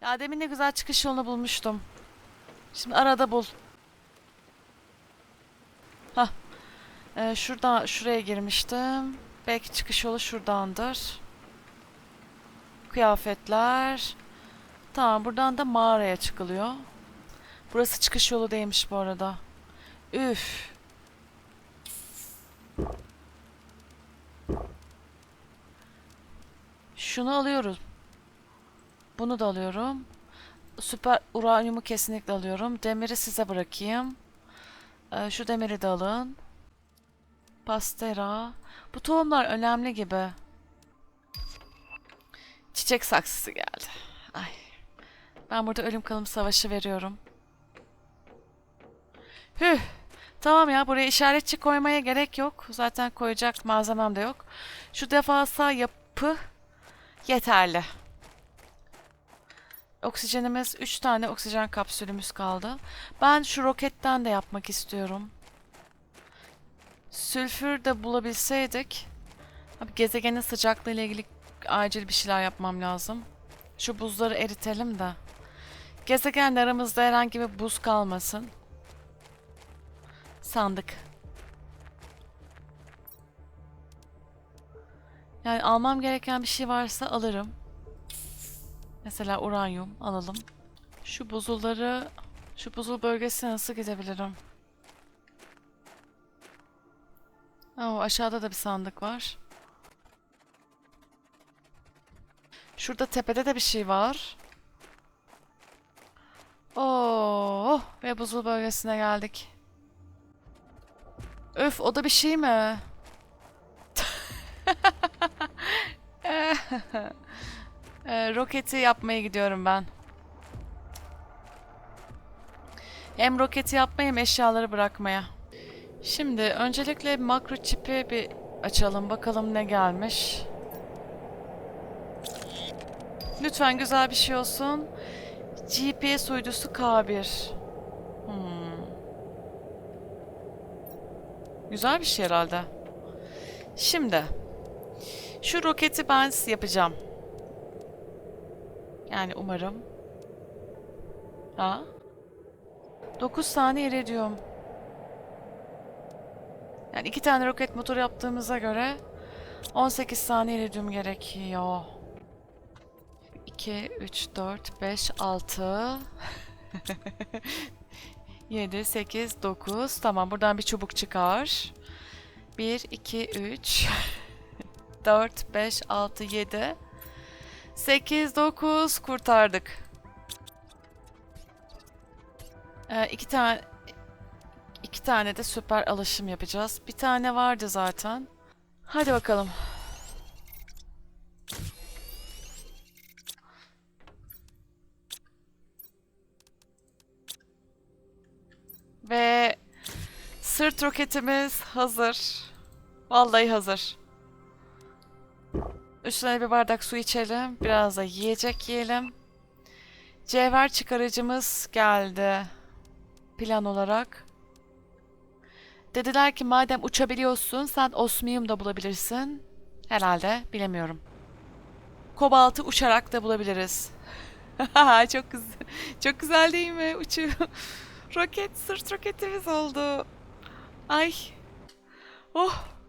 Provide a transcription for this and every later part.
Ya demin ne güzel çıkış yolunu bulmuştum. Şimdi arada bul. Hah. Ee, şuradan şuraya girmiştim. Belki çıkış yolu şuradandır. Kıyafetler. Tamam buradan da mağaraya çıkılıyor. Burası çıkış yolu değilmiş bu arada. Üf. Şunu alıyoruz. Bunu da alıyorum. Süper uranyumu kesinlikle alıyorum. Demiri size bırakayım. Ee, şu demiri de alın. Pastera. Bu tohumlar önemli gibi. Çiçek saksısı geldi. Ay. Ben burada ölüm kalım savaşı veriyorum. Hüh. Tamam ya buraya işaretçi koymaya gerek yok. Zaten koyacak malzemem de yok. Şu devasa yapı yeterli. Oksijenimiz 3 tane oksijen kapsülümüz kaldı. Ben şu roketten de yapmak istiyorum. Sülfür de bulabilseydik. Abi gezegenin sıcaklığı ile ilgili acil bir şeyler yapmam lazım. Şu buzları eritelim de. Gezegenle aramızda herhangi bir buz kalmasın. Sandık. Yani almam gereken bir şey varsa alırım. Mesela uranyum alalım. Şu buzulları, şu buzul bölgesine nasıl gidebilirim? Oo, aşağıda da bir sandık var. Şurada tepede de bir şey var. Oo, ve buzul bölgesine geldik. Öf, o da bir şey mi? Ee, roketi yapmaya gidiyorum ben. Hem roketi yapmaya hem eşyaları bırakmaya. Şimdi öncelikle makro çipi bir açalım. Bakalım ne gelmiş. Lütfen güzel bir şey olsun. GPS uydusu K1. Hmm. Güzel bir şey herhalde. Şimdi. Şu roketi ben yapacağım. Yani umarım. Ha? 9 saniye iridium. Yani iki tane roket motor yaptığımıza göre 18 saniye iridium gerekiyor. 2, 3, 4, 5, 6 7, 8, 9 Tamam buradan bir çubuk çıkar. 1, 2, 3 4, 5, 6, 7 8, 9 kurtardık. Ee, iki tane iki tane de süper alışım yapacağız. Bir tane vardı zaten. Hadi bakalım. Ve sırt roketimiz hazır. Vallahi hazır. Üstüne bir bardak su içelim. Biraz da yiyecek yiyelim. Cevher çıkarıcımız geldi. Plan olarak. Dediler ki madem uçabiliyorsun sen osmiyum da bulabilirsin. Herhalde bilemiyorum. Kobaltı uçarak da bulabiliriz. çok güzel. Çok güzel değil mi? Uçuyor. Roket, sırt roketimiz oldu. Ay. Oh.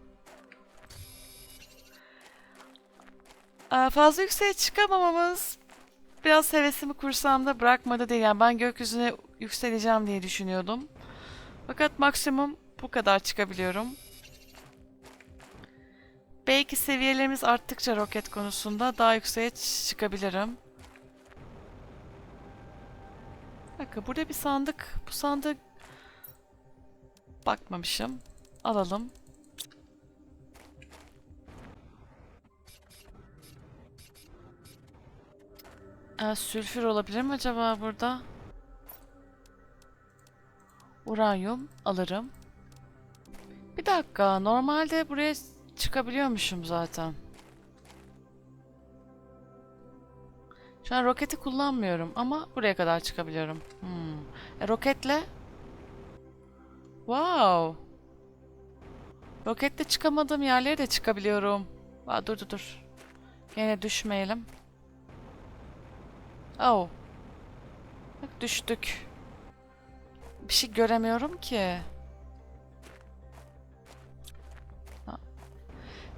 Fazla yükseğe çıkamamamız biraz hevesimi kursamda bırakmadı değil. Yani ben gökyüzüne yükseleceğim diye düşünüyordum. Fakat maksimum bu kadar çıkabiliyorum. Belki seviyelerimiz arttıkça roket konusunda daha yükseğe çıkabilirim. Bakın burada bir sandık. Bu sandık bakmamışım. Alalım. Ee, sülfür olabilir mi acaba burada? Uranyum alırım. Bir dakika. Normalde buraya çıkabiliyormuşum zaten. Şu an roketi kullanmıyorum ama buraya kadar çıkabiliyorum. Hmm. E, roketle? Wow. Roketle çıkamadığım yerlere de çıkabiliyorum. Aa, dur dur dur. Yine düşmeyelim. Oh. Bak düştük. Bir şey göremiyorum ki.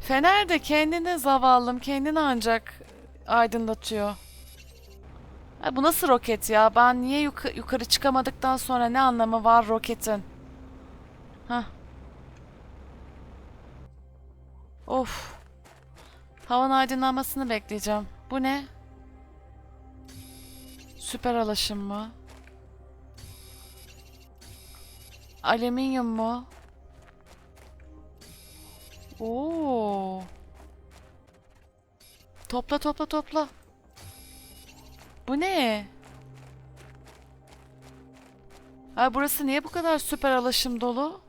Fener de kendini zavallım, kendini ancak aydınlatıyor. Ha, bu nasıl roket ya? Ben niye yuka- yukarı çıkamadıktan sonra ne anlamı var roketin? Hah. Of. Havanın aydınlanmasını bekleyeceğim. Bu ne? Süper alaşım mı? Alüminyum mu? Oo. Topla topla topla. Bu ne? Ay burası niye bu kadar süper alaşım dolu?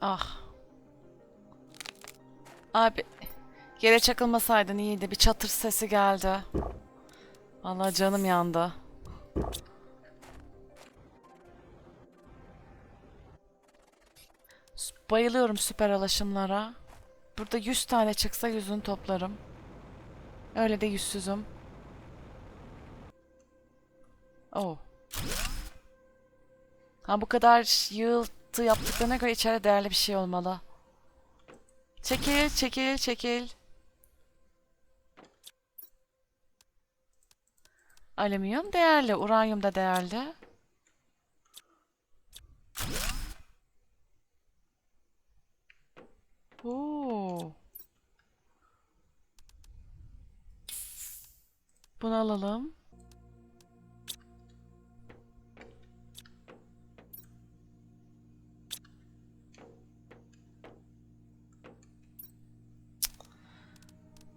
Ah. Abi yere çakılmasaydın iyiydi. Bir çatır sesi geldi. Vallahi canım yandı. Bayılıyorum süper alaşımlara. Burada 100 tane çıksa yüzünü toplarım. Öyle de yüzsüzüm. Oh. Ha bu kadar yığıltı yaptıklarına göre içeride değerli bir şey olmalı. Çekil, çekil, çekil. Alüminyum değerli, uranyum da değerli. Oo. Bunu alalım.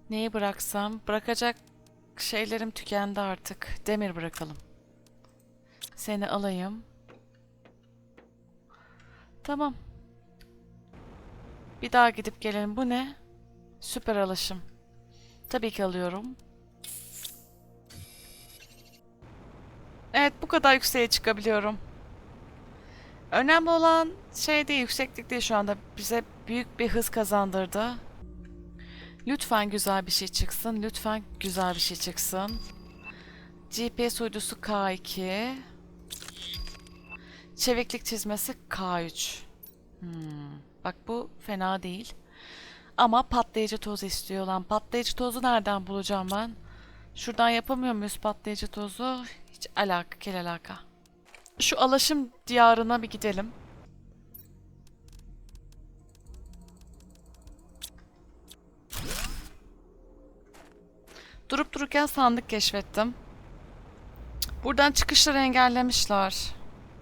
Neyi bıraksam? Bırakacak şeylerim tükendi artık. Demir bırakalım. Seni alayım. Tamam. Bir daha gidip gelelim. Bu ne? Süper alışım. Tabii ki alıyorum. Evet bu kadar yükseğe çıkabiliyorum. Önemli olan şey değil, yükseklik değil şu anda. Bize büyük bir hız kazandırdı. Lütfen güzel bir şey çıksın. Lütfen güzel bir şey çıksın. GPS uydusu K2. Çeviklik çizmesi K3. Hmm, bak bu fena değil. Ama patlayıcı toz istiyor lan. Patlayıcı tozu nereden bulacağım ben? Şuradan yapamıyor muyuz patlayıcı tozu? Hiç alaka, kel alaka. Şu alaşım diyarına bir gidelim. Durup dururken sandık keşfettim. Buradan çıkışları engellemişler.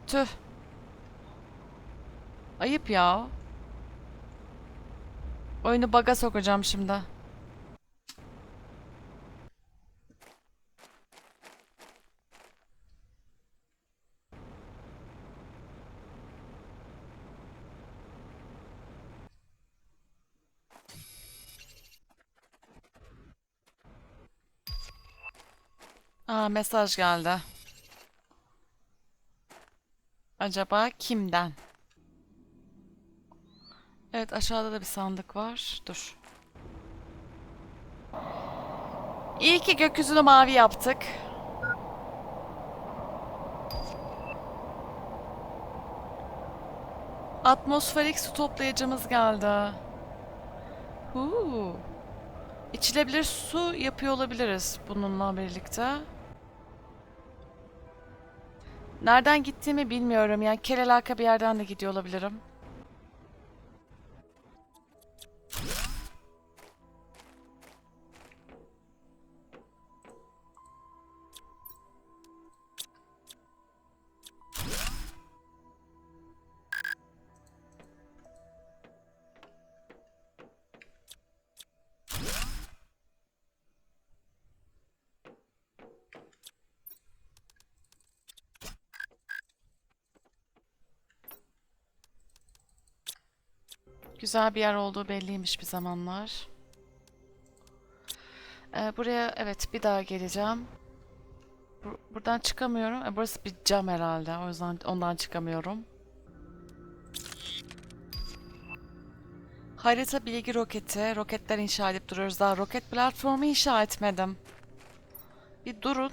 Tüh. Ayıp ya. Oyunu baga sokacağım şimdi. Aa mesaj geldi. Acaba kimden? Evet aşağıda da bir sandık var. Dur. İyi ki gökyüzünü mavi yaptık. Atmosferik su toplayıcımız geldi. Huu. İçilebilir su yapıyor olabiliriz bununla birlikte. Nereden gittiğimi bilmiyorum. Yani kelelaka bir yerden de gidiyor olabilirim. Güzel bir yer olduğu belliymiş bir zamanlar. Ee, buraya evet bir daha geleceğim. Bur- buradan çıkamıyorum. Ee, burası bir cam herhalde. O yüzden ondan çıkamıyorum. Harita bilgi roketi. Roketler inşa edip duruyoruz. Daha roket platformu inşa etmedim. Bir durun.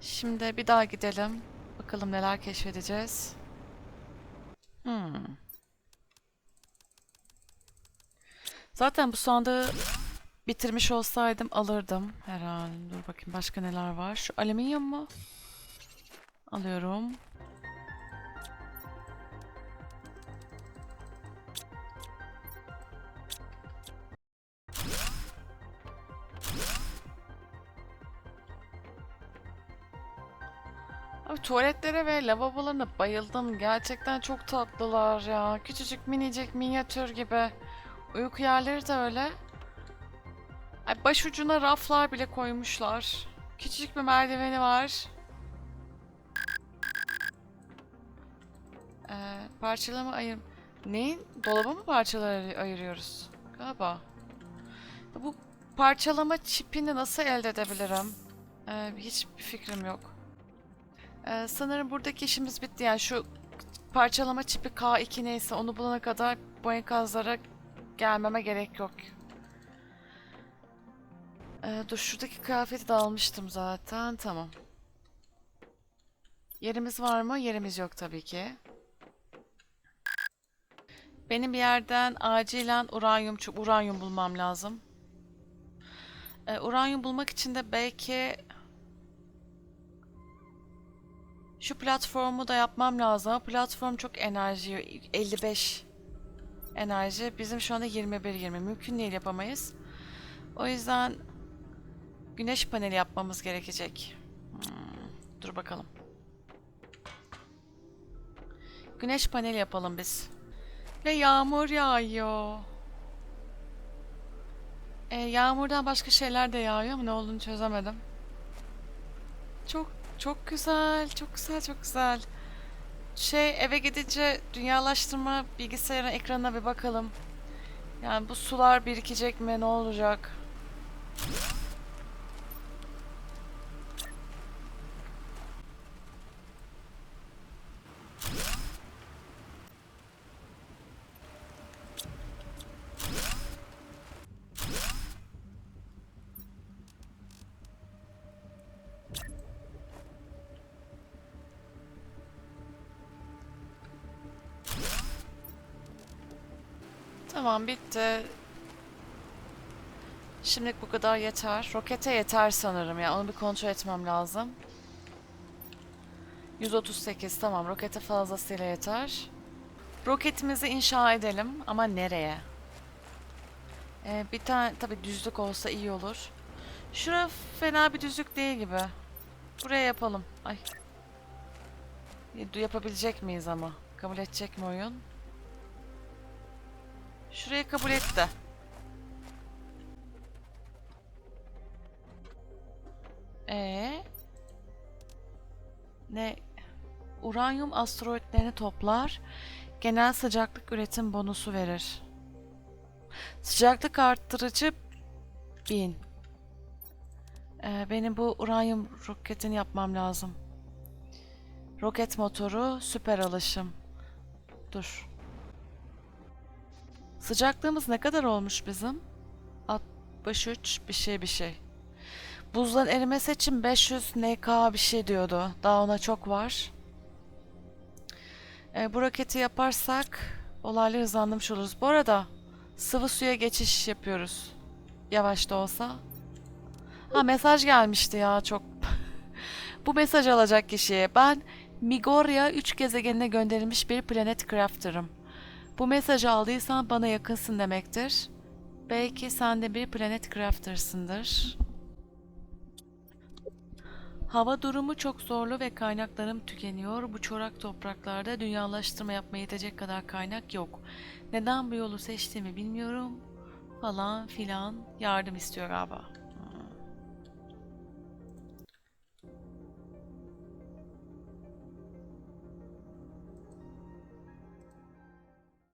Şimdi bir daha gidelim. Bakalım neler keşfedeceğiz. Hmm. Zaten bu sandığı bitirmiş olsaydım alırdım herhalde. Dur bakayım başka neler var. Şu alüminyum mu? Alıyorum. Abi tuvaletlere ve lavabolarına bayıldım. Gerçekten çok tatlılar ya. Küçücük minicik minyatür gibi. Uyku yerleri de öyle. Ay başucuna raflar bile koymuşlar. Küçücük bir merdiveni var. Ee, parçalama ayır... Neyin? Dolaba mı parçaları ayır- ayırıyoruz? Galiba. Bu parçalama çipini nasıl elde edebilirim? Ee, hiçbir fikrim yok. Ee, sanırım buradaki işimiz bitti. Yani şu parçalama çipi K2 neyse onu bulana kadar bu enkazlara gelmeme gerek yok. Ee, dur şuradaki kıyafeti de almıştım zaten. Tamam. Yerimiz var mı? Yerimiz yok tabii ki. Benim bir yerden acilen uranyum, uranyum bulmam lazım. Ee, uranyum bulmak için de belki şu platformu da yapmam lazım. ama Platform çok enerji, 55 enerji. Bizim şu anda 21-20. Mümkün değil yapamayız. O yüzden güneş paneli yapmamız gerekecek. Hmm, dur bakalım. Güneş paneli yapalım biz. Ve yağmur yağıyor. E, yağmurdan başka şeyler de yağıyor ama ne olduğunu çözemedim. Çok çok güzel, çok güzel, çok güzel. Şey eve gidince dünyalaştırma bilgisayarın ekranına bir bakalım. Yani bu sular birikecek mi, ne olacak? Tamam bitti. Şimdilik bu kadar yeter. Rokete yeter sanırım ya. Onu bir kontrol etmem lazım. 138 tamam. Rokete fazlasıyla yeter. Roketimizi inşa edelim ama nereye? Ee, bir tane tabii düzlük olsa iyi olur. Şura fena bir düzlük değil gibi. Buraya yapalım. Ay. Yapabilecek miyiz ama? Kabul edecek mi oyun? Şurayı kabul et de. Ee, ne? Uranyum asteroidlerini toplar. Genel sıcaklık üretim bonusu verir. Sıcaklık arttırıcı 1000. Ee, benim bu uranyum roketini yapmam lazım. Roket motoru, süper alışım. Dur. Sıcaklığımız ne kadar olmuş bizim? 63 bir şey bir şey. Buzların erimesi için 500 NK bir şey diyordu. Daha ona çok var. Ee, bu roketi yaparsak olayları hızlandırmış oluruz. Bu arada sıvı suya geçiş yapıyoruz. Yavaş da olsa. Ha mesaj gelmişti ya çok. bu mesaj alacak kişiye. Ben Migoria 3 gezegenine gönderilmiş bir planet crafter'ım. Bu mesajı aldıysan bana yakınsın demektir. Belki sen de bir planet crafter'sındır. Hava durumu çok zorlu ve kaynaklarım tükeniyor. Bu çorak topraklarda dünyalaştırma yapmaya yetecek kadar kaynak yok. Neden bu yolu seçtiğimi bilmiyorum. Falan filan yardım istiyor galiba.